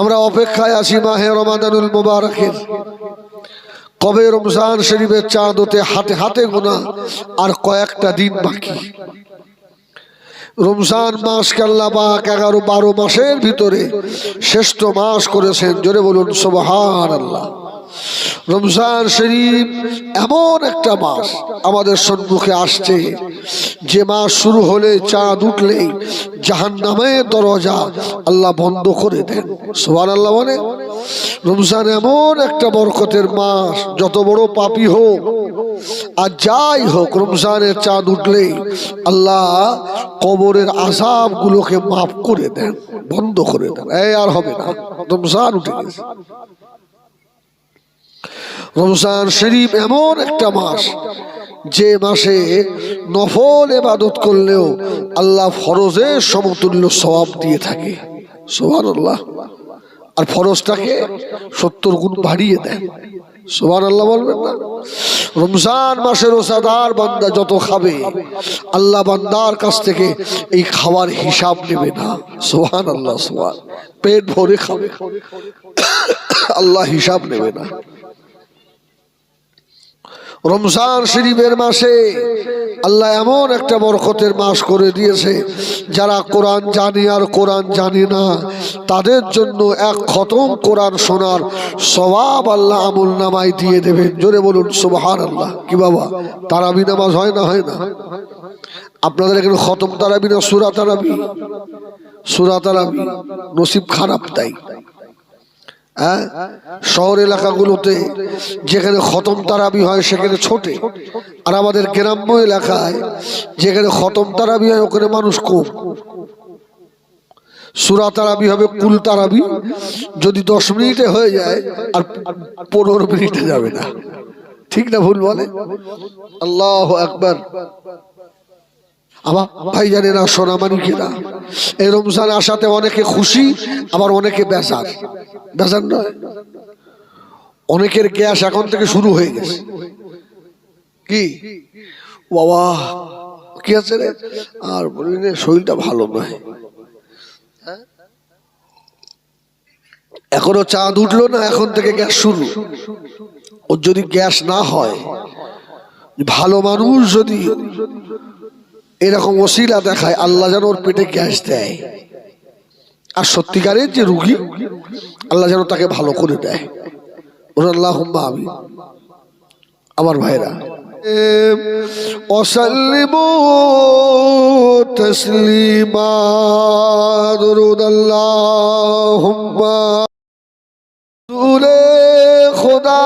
আমরা অপেক্ষায় আছি মাহে রমাদানুল মুবারকের। কবে রমজান শরীফের চাঁদ হতে হাতে হাতে গোনা আর কয়েকটা দিন বাকি। রমজান মাস কাল্লা পাক এগারো বারো মাসের ভিতরে শ্রেষ্ঠ মাস করেছেন। জোরে বলুন সবহার আল্লাহ রমজান শরীফ এমন একটা মাস আমাদের সম্মুখে আসছে। যে মাস শুরু হলে চাঁদ উঠলেই জাহান নামের দরজা আল্লাহ বন্ধ করে দেন। সোহান আল্লাহ মানে রমজান এমন একটা বরকতের মাস, যত বড় পাপি হোক আর যাই হোক, রমজানের চাঁদ উঠলেই আল্লাহ কবরের আসাব গুলোকে মাফ করে দেন, বন্ধ করে দেন। এই আর হবে না, রমজান উঠে গেছে। রমজান শরীফ এমন একটা মাস যে মাসে নফল এবাদত করলেও আল্লাহ ফরজের সমতুল্য সবাব দিয়ে থাকে। সোহান আল্লাহ আর ফরজটাকে সত্তর গুণ বাড়িয়ে দেন সোহান আল্লাহ বলবেন না? রমজান মাসের ওসাদার বান্দা যত খাবে, আল্লাহ বান্দার কাছ থেকে এই খাওয়ার হিসাব নেবে না। সোহান আল্লাহ সোহান পেট ভরে খাবে। আল্লাহ হিসাব নেবে না। রমজান শরীফের মাসে আল্লাহ এমন একটা বরকতের মাস করে দিয়েছে, যারা কোরআন জানে আর কোরআন জানে না, তাদের জন্য এক খতম কোরআন শোনার সবাব আল্লাহ আমুল নামাই দিয়ে দেবেন। জোরে বলুন সুবাহান আল্লাহ কি বাবা, তারাবি নামাজ হয় না হয় না? আপনাদের এখানে খতম তারাবি না সুরা তারাবি? সুরা তারাবি নসিব খারাপ তাই। হ্যাঁ? শহর এলাকাগুলোতে যেখানে খতম তারাবি হয়, সেখানে ছোটে। আর আমাদের গ্রাম্য এলাকায় যেখানে খতম তারাবি হয়, ওখানে মানুষ কম। সুরা তারাবি হবে কুল তারাবি। যদি দশ মিনিটে হয়ে যায়, আর পনেরো মিনিটে যাবে না। ঠিক না ভুল বলে? আল্লাহ একবার আমার ভাই জানে না সোনা মানিকেরা এই রমজান আসাতে অনেকে খুশি, আবার অনেকে বেজার। বেজার নয়, অনেকের গ্যাস এখন থেকে শুরু হয়ে গেছে। কি? বাবা, কি আছে রে? আর বলি শরীরটা ভালো নয়। হ্যাঁ? এখনও চাঁদ উঠল না, এখন থেকে গ্যাস শুরু। ওর যদি গ্যাস না হয়, ভালো মানুষ যদি এরকম ওসিলা দেখায়, আল্লাহ যেন ওর পেটে গ্যাস দেয়। আর সত্যিকারের যে রুগী, আল্লাহ যেন তাকে ভালো করে দেয়। ওর আল্লাহ হুম্বা আমি আমার ভাইরা, অসাল্লিম তসলিমা, দরুদ আল্লাহ খোদা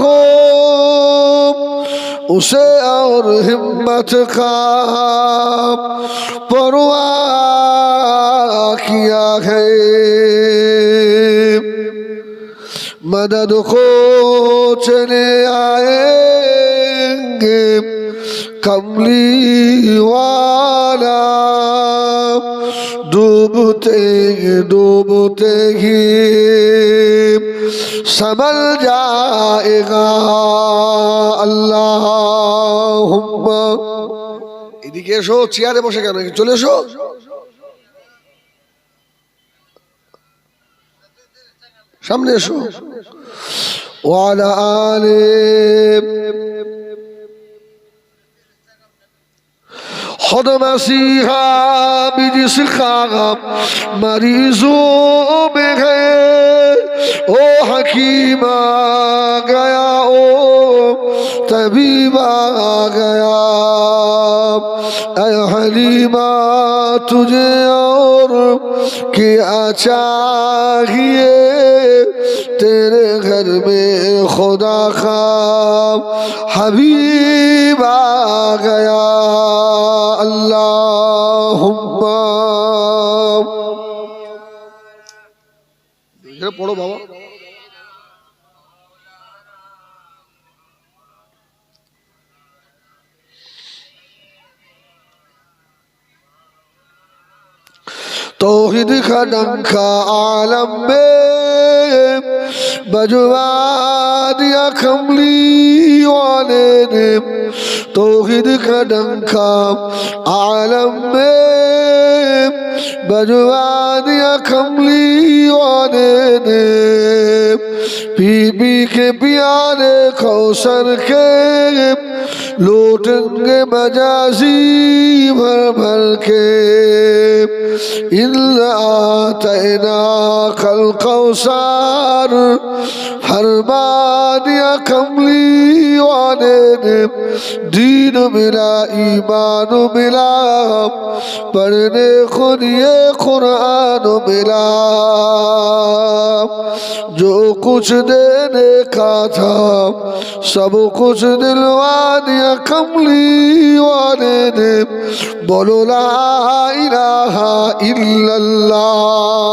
হো उसे और हिम्मत का परवा किया है मदद को चले आएंगे कमली वाला ডুবতে ডুবতে হি সমল যায়গা আল্লাহ এদিকে এসো, চেয়ারে বসে কেন? চলে এসো। সামনে এসো। ওয়ালা আলে। جس کا مریضوں میں ہے او حکیم آ گیا او طبیب آ گیا۔ हरीमा तुझे और क्या चाहिए तेरे घर में खुदा का हबीब आ गया अल्लाह पढ़ो बाबा توحید کا ڈنکا عالم میں بجوا دیا کملی والے نے توحید کا ڈنکا عالم میں بجوا دیا کملی والے نے بی بی کے پیارے کوثر کے لوٹن کے مجازی بھر بھر کے۔ اللہ تینا کل کوثار حرمان يا كملي وانا دين میرا ایمان ملا پڑھنے خود یہ قرآن ملا جو کچھ دینے کا تھا সব কুছ দিলওয়ানিয়া কমলি ওয়ানে দে বলো লা ইলাহা ইল্লাল্লাহ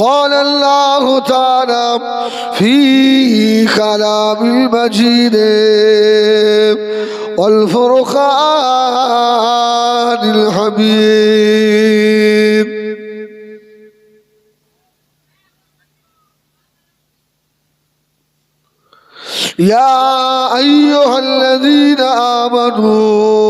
قال الله تعالى في كلام المجيد والفرقان الحميد. يا أيها الذين آمنوا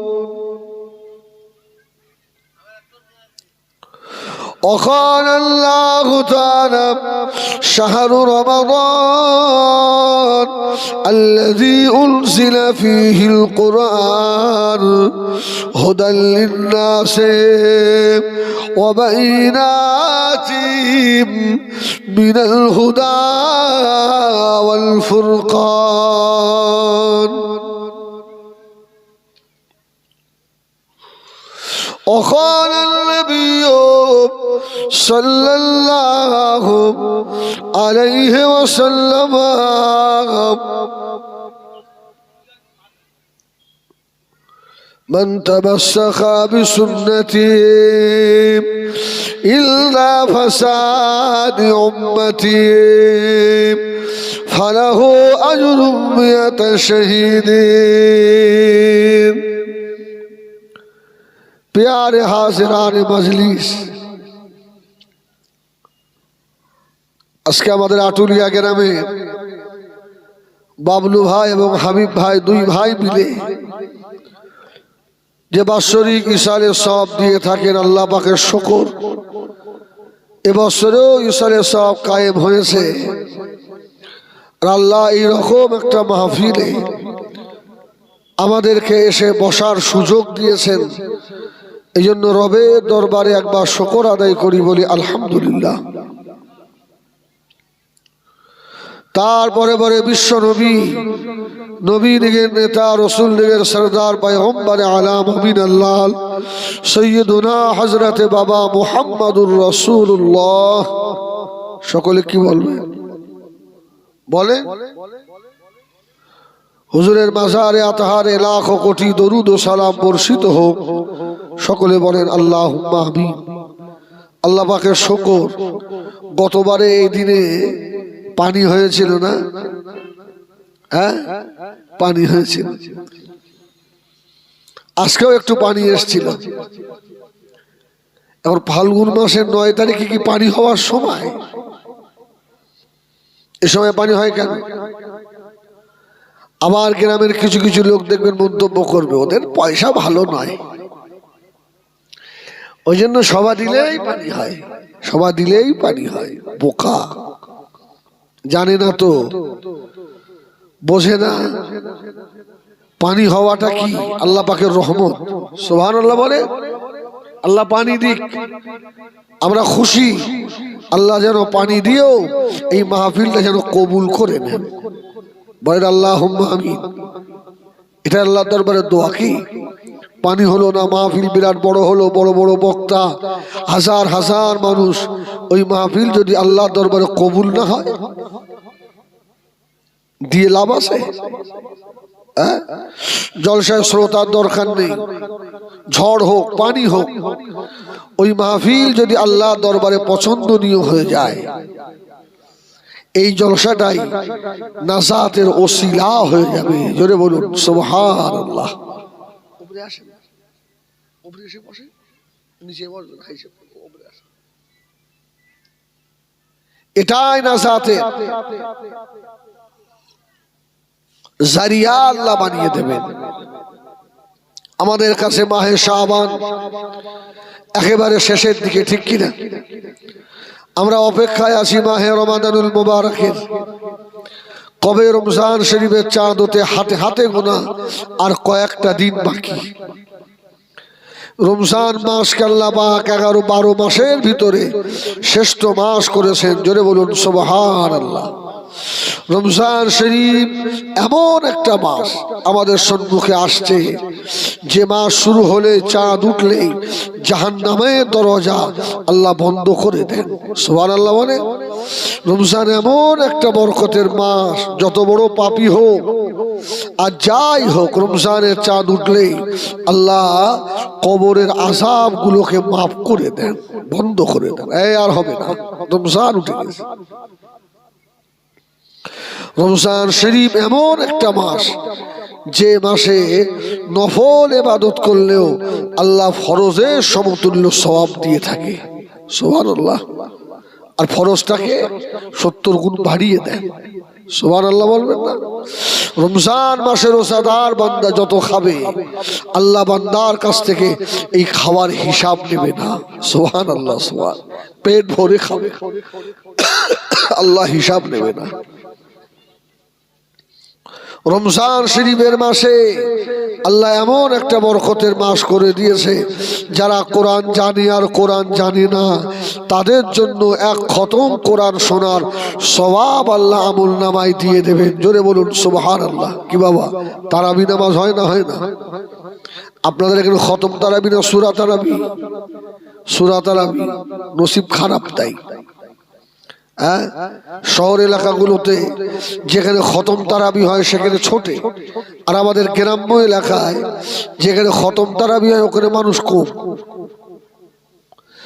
وقال الله تعالى شهر رمضان الذي أنزل فيه القرآن هدى للناس وبينات من الهدى والفرقان وقال النبي صلى الله عليه وسلم من تمسك بسنتي إلا فساد أمتي فله أجر مئة شهيدين प्यारे হাজিরান মজলিস আজকে আমাদের আটুলিয়া গ্রামে বাবলু ভাই এবং হাবিব ভাই দুই ভাই মিলে যে বাৎসরিক ইসারে সব দিয়ে থাকেন আল্লাহ পাকের শকর এবছরেও ইসারে সব কায়েম হয়েছে আর আল্লাহ এইরকম একটা মাহফিলে আমাদেরকে এসে বসার সুযোগ দিয়েছেন এই জন্য রবের দরবারে একবার শকর আদায় করি বলি, আলহামদুলিল্লাহ। তারপরে পরে বিশ্ব নবী নবী দিগের নেতা, রসুল দিগের সরদার, পায়গম্বরে আলাম, আমিন আল্লাহ, সৈয়দুনা হজরতে বাবা মুহাম্মাদুর রসুল্লাহ সকলে কি বলবে? বলে, হুজুরের মাজারে আতাহারে লাখ কোটি দরুদ ও সালাম বর্ষিত হোক। সকলে বলেন আল্লাহ মাহবি আল্লাহ পাকের শকর, গতবারে এই দিনে পানি হয়েছিল না? হ্যাঁ? পানি হয়েছিল। আজকেও একটু পানি এসছিল। এখন ফাল্গুন মাসের নয় তারিখে কি পানি হওয়ার সময়? এ সময় পানি হয় কেন? আবার গ্রামের কিছু কিছু লোক দেখবেন মন্তব্য করবে, ওদের পয়সা ভালো নয়। ওই জন্য সভা দিলেই পানি হয়। সভা দিলেই পানি হয়। বোকা। জানে না তো। বোঝে না। পানি হওয়াটা কি? আল্লাহ পাকের রহমত। সোহান আল্লাহ বলে আল্লাহ পানি দিক। আমরা খুশি। আল্লাহ যেন পানি দিয়েও এই মাহফিলটা যেন কবুল করে নেন। বলেন আল্লাহ আমি এটা আল্লাহ দরবারে দোয়া কি? পানি হলো না, মাহফিল বিরাট বড় হলো, বড় বড় বক্তা, হাজার হাজার মানুষ। ওই মাহফিল যদি আল্লাহ দরবারে কবুল না হয়, দিয়ে লাভ আছে? হ্যাঁ? জলসায় শ্রোতার দরকার নেই। ঝড় হোক, পানি হোক, ওই মাহফিল যদি আল্লাহ দরবারে পছন্দনীয় হয়ে যায়, এই জলসাটাই নাজাতের ওসিলা হয়ে যাবে। জোরে বলুন সুবহান আল্লাহ এটাই নাজাতের জারিয়া আল্লাহ বানিয়ে দেবেন। আমাদের কাছে মাহে শাহবান একেবারে শেষের দিকে, ঠিক কিনা? আমরা অপেক্ষায় আছি মাহে রমাদানুল মুবারকের। কবে রমজান শরীফের চাঁদ হতে হাতে হাতে গোনা আর কয়েকটা দিন বাকি। রমজান মাস কাল্লা পাক এগারো বারো মাসের ভিতরে শ্রেষ্ঠ মাস করেছেন। জোরে বলুন সোবাহান আল্লাহ রমজান শরীফ এমন একটা মাস আমাদের সম্মুখে আসছে। যে মাস শুরু হলে চাঁদ উঠলেই জাহান নামের দরজা আল্লাহ বন্ধ করে দেন। সোহান আল্লাহ বলে রমজান এমন একটা বরকতের মাস, যত বড় পাপি হোক, আর যাই হোক, রমজানের চাঁদ উঠলেই আল্লাহ কবরের আসাব গুলোকে মাফ করে দেন, বন্ধ করে দেন। এই আর হবে না, রমজান উঠে গেছে। রমজান শরীফ এমন একটা মাস যে মাসে নফল এবাদত করলেও আল্লাহ ফরজের সমতুল্য সবাব দিয়ে থাকে। সোহান আল্লাহ আর ফরজটাকে সত্তর গুণ বাড়িয়ে দেন সোহান আল্লাহ বলবেন না? রমজান মাসের ওসাদার বান্দা যত খাবে, আল্লাহ বান্দার কাছ থেকে এই খাওয়ার হিসাব নেবে না। সোহান আল্লাহ সোহান পেট ভরে খাবে। আল্লাহ হিসাব নেবে না। রমজান শরীফের মাসে আল্লাহ এমন একটা বরকতের মাস করে দিয়েছে, যারা কোরআন জানে আর কোরআন জানে না, তাদের জন্য এক খতম কোরআন শোনার সবাব আল্লাহ আমুল নামাই দিয়ে দেবেন। জোরে বলুন সুবাহান আল্লাহ কি বাবা, তারাবি নামাজ হয় না হয় না? আপনাদের এখানে খতম তারাবি না সুরা তারাবি? সুরা তারাবি নসিব খারাপ তাই। হ্যাঁ? শহর এলাকাগুলোতে যেখানে খতম তারাবি হয়, সেখানে ছোটে। আর আমাদের গ্রাম্য এলাকায় যেখানে খতম তারাবি হয়, ওখানে মানুষ কম।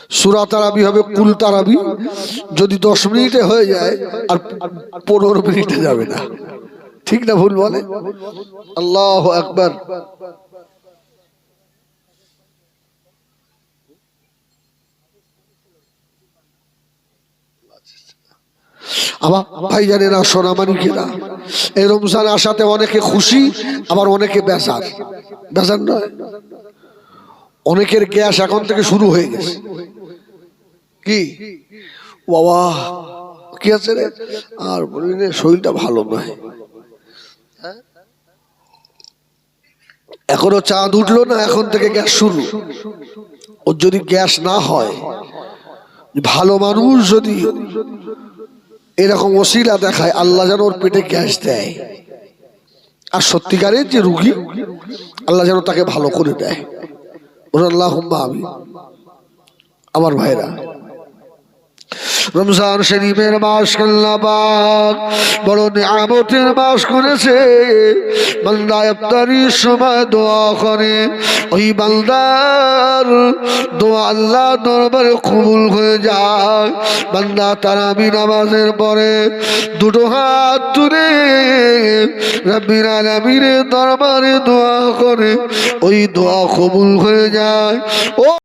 সুরা তারাবি হবে কুল তারাবি। যদি দশ মিনিটে হয়ে যায়, আর পনেরো মিনিটে যাবে না। ঠিক না ভুল বলে? আল্লাহ একবার আমার ভাই জানেরা সোনামানিকেরা এই রমজান আসাতে অনেকে খুশি, আবার অনেকে বেজার। বেজার নয়। অনেকের গ্যাস এখন থেকে শুরু হয়ে গেছে। কি? বাবা, কি আছে রে? আর বলি রে শরীরটা ভালো নয়। এখনও চাঁদ উঠল না, এখন থেকে গ্যাস শুরু। ওর যদি গ্যাস না হয়, ভালো মানুষ যদি এরকম ওসিলা দেখায়, আল্লাহ যেন ওর পেটে গ্যাস দেয়। আর সত্যিকারের যে রুগী, আল্লাহ যেন তাকে ভালো করে দেয়। ওর আল্লাহ আমি আমার ভাইরা রমজান শরীফের মাস কাল্লাবাগ বড় নিয়ামতের মাস করেছে। বান্দা ইফতারির সময় দোয়া করে। ওই বান্দার দোয়া আল্লাহ দরবারে কবুল হয়ে যায়। বান্দা তারাবি নামাজের পরে দুটো হাত তুলে রব্বির আলামিনের দরবারে দোয়া করে। ওই দোয়া কবুল হয়ে যায়। ও